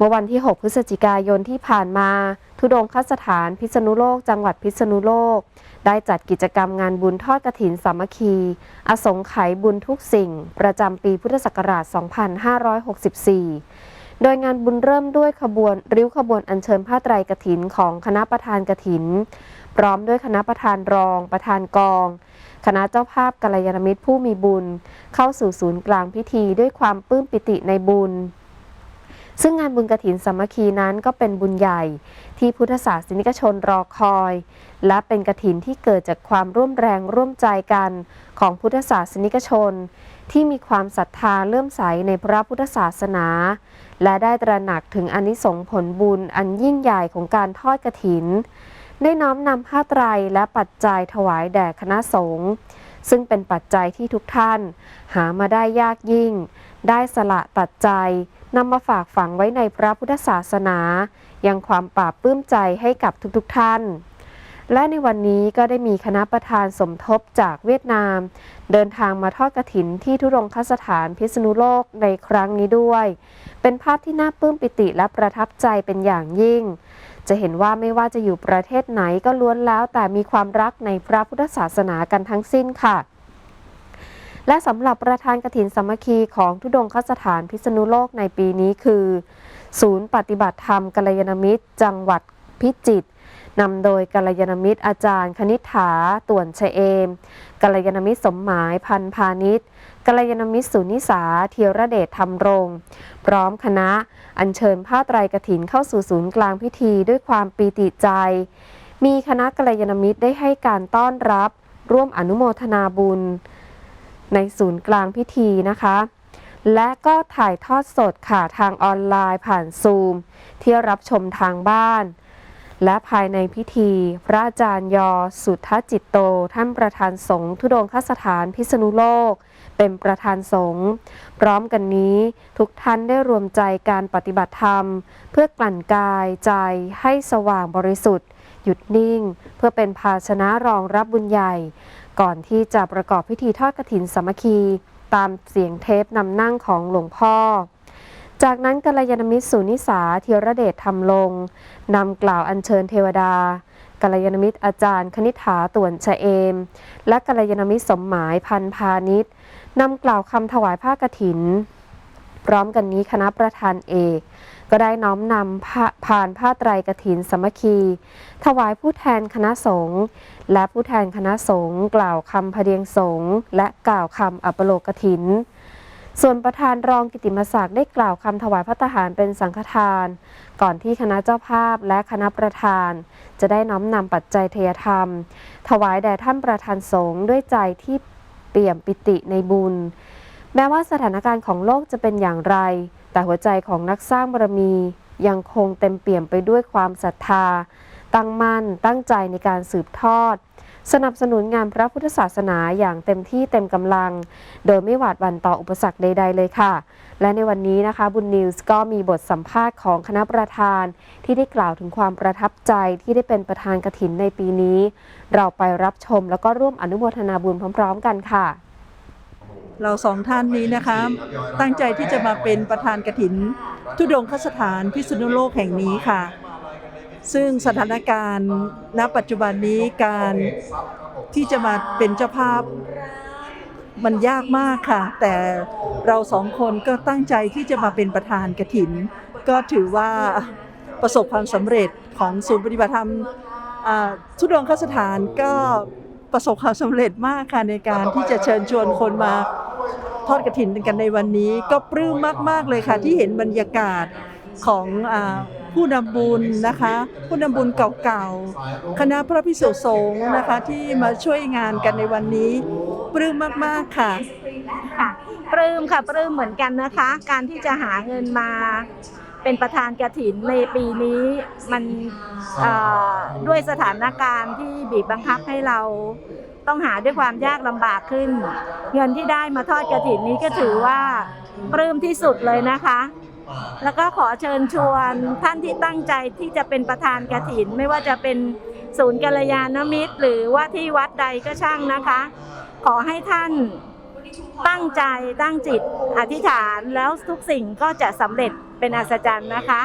เมื่อวันที่ 6 พฤศจิกายนที่ผ่านมา ทุดงคสถานพิษณุโลก จังหวัดพิษณุโลก ได้จัดกิจกรรมงานบุญทอดกระถินสามัคคี อสงไขยบุญทุกสิ่ง ประจำปีพุทธศักราช 2564 โดยงานบุญเริ่มด้วยขบวน ริ้วขบวนอัญเชิญผ้าไตรกถินของคณะประธานกรถิน พร้อมด้วยคณะประธานรอง ประธานกอง คณะเจ้าภาพกัลยาณมิตรผู้มีบุญ เข้าสู่ศูนย์กลางพิธีด้วยความปลื้มปิติในบุญ ซึ่งงานบุญกฐินสามัคคีนั้นก็เป็นบุญใหญ่ที่พุทธศาสนิกชนรอคอย และเป็นกฐินที่เกิดจากความร่วมแรงร่วมใจกันของพุทธศาสนิกชน ที่มีความศรัทธาเลื่อมใสในพระพุทธศาสนา และได้ตระหนักถึงอนิสงส์ผลบุญอันยิ่งใหญ่ของการทอดกฐิน ได้น้อมนำผ้าไตรและปัจจัยถวายแด่คณะสงฆ์ซึ่งเป็นปัจจัยที่ทุกท่าน หามาได้ยากยิ่ง ได้สละตัดใจ นำมาฝากฝังไว้ในพระพุทธศาสนา ยังความปราบปลื้มใจให้กับทุกๆท่าน และในวันนี้ก็ได้มีคณะประธานสมทบจากเวียดนาม เดินทางมาทอดกระถินที่ทุรงคสถานพิษณุโลกในครั้งนี้ด้วย เป็นภาพที่น่าปลื้มปิติและประทับใจเป็นอย่างยิ่ง จะเห็นว่าไม่ว่าจะอยู่ประเทศไหนก็ล้วนแล้วแต่มีความรักในพระพุทธศาสนากันทั้งสิ้นค่ะ และสำหรับประธานกฐินสามัคคีของทุดงคสถานพิษณุโลกในปีนี้คือ ศูนย์ปฏิบัติธรรมกัลยาณมิตร จังหวัดพิจิตรนำโดยกัลยาณมิตรอาจารย์คณิษฐาต่วนชเอมกัลยาณมิตรสมหมายพันพาณิชย์กัลยาณมิตรสุนิสาเทียระเดชธรรมรงค์พร้อมคณะ อัญเชิญผ้าไตรกฐินเข้าสู่ศูนย์กลางพิธีด้วยความปีติใจ มีคณะกัลยาณมิตรได้ให้การต้อนรับ ร่วมอนุโมทนาบุญ ในศูนย์กลางพิธีนะคะ และก็ถ่ายทอดสดค่ะทางออนไลน์ผ่านซูม ที่รับชมทางบ้าน และภายในพิธี พระอาจารย์ยอ สุทธจิตโต ท่านประธานสงฆ์ทุดงคสถานพิษณุโลก เป็นประธานสงฆ์พร้อมกันนี้ทุกท่านได้รวมใจการปฏิบัติธรรม เพื่อกลั่นกายใจให้สว่างบริสุทธิ์ หยุดนิ่ง เพื่อเป็นภาชนะรองรับบุญใหญ่ ก่อนที่จะประกอบพิธีทอดกฐินสามัคคี ตามเสียงเทปนำนั่งของหลวงพ่อ จากนั้นกัลยาณมิตรสุนิสาเทียระเดชทำลงนำกล่าวอัญเชิญเทวดากัลยาณมิตรอาจารย์คณิษฐาต่วนชะเอม และกัลยาณมิตรสมหมายพันพาณิชย์นำกล่าวคำถวายผ้ากฐิน พร้อมกันนี้คณะประธานเอก ก็ได้น้อมนำผ่านผ้าไตรกฐินสมัคคี ถวายผู้แทนคณะสงฆ์และผู้แทนคณะสงฆ์กล่าวคำพเดียงสงฆ์และกล่าวคำอัปโลกถิน ส่วนประธานรองกิติมศักดิ์ได้กล่าวคำถวายพระทหารเป็นสังฆทาน ก่อนที่คณะเจ้าภาพและคณะประธาน จะได้น้อมนำปัจจัยเทยธรรม ถวายแด่ท่านประธานสงฆ์ด้วยใจที่เปี่ยมปิติในบุญ แม้ว่าสถานการณ์ของโลกจะเป็นอย่างไร แต่หัวใจของนักสร้างบารมียังคงเต็มเปี่ยมไปด้วยความศรัทธา ตั้งมั่น ตั้งใจในการสืบทอด สนับสนุนงานพระพุทธศาสนาอย่างเต็มที่เต็มกำลัง โดยไม่หวาดหวั่นต่ออุปสรรคใด ๆ เลยค่ะ และในวันนี้นะคะบุญนิวส์ก็มีบทสัมภาษณ์ของคณะประธาน ที่ได้กล่าวถึงความประทับใจที่ได้เป็นประธานกฐินในปีนี้ เราไปรับชมแล้วก็ร่วมอนุโมทนาบุญพร้อม ๆ กันค่ะ เราสองท่านนี้นะคะ ตั้งใจที่จะมาเป็นประธานกฐิน ทุดงคสถานพิษณุโลกแห่งนี้ค่ะ ซึ่งสถานการณ์ณปัจจุบันนี้การที่จะมาเป็นเจ้าภาพมันยากมากค่ะ แต่เราสองคนก็ตั้งใจที่จะมาเป็นประธานกฐิน ก็ถือว่าประสบความสำเร็จของศูนย์ปฏิบัติธรรมอ่าทุดงคสถานก็ประสบความสำเร็จมากค่ะในการที่จะเชิญชวนคนมา ทอดกระถินกันในวันนี้ ก็ปลื้มมากๆเลยค่ะ ที่เห็นบรรยากาศของอผู้นำบุญนะคะ ผู้นำบุญเก่าๆ คณะพระพิสุสงฆ์นะคะที่มาช่วยงานกันในวันนี้ ปลื้มมากๆค่ะค่ะปลื้มค่ะปลื้มเหมือนกันนะคะ การที่จะหาเงินมาเป็นประธานกระถินในปีนี้มันด้วยสถานการณ์ที่บีบบังคับให้เรา ต้องหาด้วยความยากลำบากขึ้น เงินที่ได้มาทอดกระถินนี้ก็ถือว่าปลื้มที่สุดเลยนะคะ แล้วก็ขอเชิญชวนท่านที่ตั้งใจที่จะเป็นประธานกระถิน ไม่ว่าจะเป็นศูนย์กัลยาณมิตร หรือว่าที่วัดใดก็ช่างนะคะ ขอให้ท่านตั้งใจตั้งจิตอธิษฐานแล้วทุกสิ่งก็จะสำเร็จเป็นอัศจรรย์นะคะ